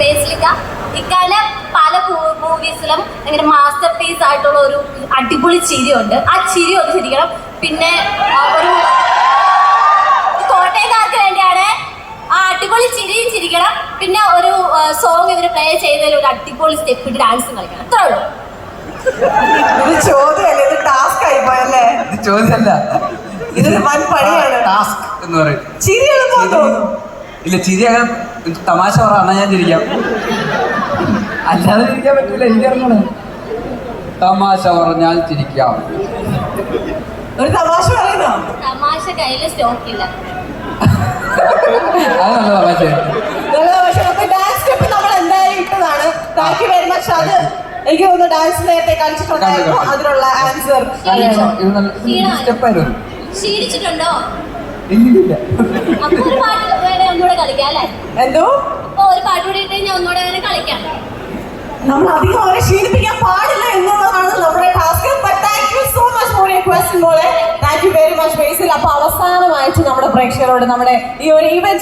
ബേസിലിക്ക ഇക്കാല പല മൂവീസിലും ഇങ്ങനെ master piece ആയിട്ടുള്ള ഒരു അടിപൊളി ചിരിയുണ്ട്. ആ ചിരി ഒന്ന് ചിരിക്കണം. പിന്നെ ഒരു കോട്ടയക്കാർക്ക് വേണ്ടിയാണ് ആ അടിപൊളി ചിരിയും ചിരിക്കണം. പിന്നെ ഒരു സോങ് ഇവർ പ്ലേ ചെയ്തതിൽ ഒരു അടിപൊളി സ്റ്റെപ്പ് ഡാൻസ് കളിക്കണം. അത്രേ ഉള്ളൂ. ഇത് ചോദ്യമല്ലേ? ഇത് ടാസ്ക് ആയി പോയല്ലേ? ഇത് ചോദ്യമല്ല. ഇതൊരു വൻ പണിയാണ്. ടാസ്ക് എന്ന് പറയും. ചിരി എളുപ്പം ഇല്ല ചിരി അങ്ങനെ തമാശ പറ ഞാൻ ചിരിക്കാം. അല്ലാതെ ചിരിക്കാൻ പറ്റില്ല എനിക്കറിഞ്ഞൂടെ തമാശ പറഞ്ഞാൽ ചിരിക്കാം. ഒരു തമാശ പറയുന്നോ? തമാശ കയ്യിൽ സ്റ്റോക്ക് ഇല്ല. അത് നല്ല തമാശ നല്ല തമാശ അപ്പൊ ഡാൻസ് സ്റ്റെപ്പ് നമ്മൾ എന്തായാലും ഇട്ടതാണ്. താങ്ക് യു വെരി മച്ച് അത് എനിക്ക് തോന്നുന്നു ഡാൻസ് നേരത്തെ കളിച്ചിട്ടുണ്ടായിരുന്നു. അതിനുള്ള ആൻസർ ക്ഷീണിച്ചിട്ടുണ്ടോ? ഇല്ലില്ല. എന്തോ? ഒരു പാട്ട് കൂടി ഇട്ട് ഞാൻ ഒന്നുകൂടെ വേണേ കളിക്കാം. നമ്മൾ അധികം അവരെ ശീലിപ്പിക്കാൻ പാടില്ല എന്നുള്ളതാണ് നമ്മുടെ task thank you so much for question പോലെ thank you very much Basil അപ്പൊ അവസാനമായിട്ട് നമ്മുടെ പ്രേക്ഷകരോട് നമ്മുടെ ഈ ഒരു ഈവന്റ്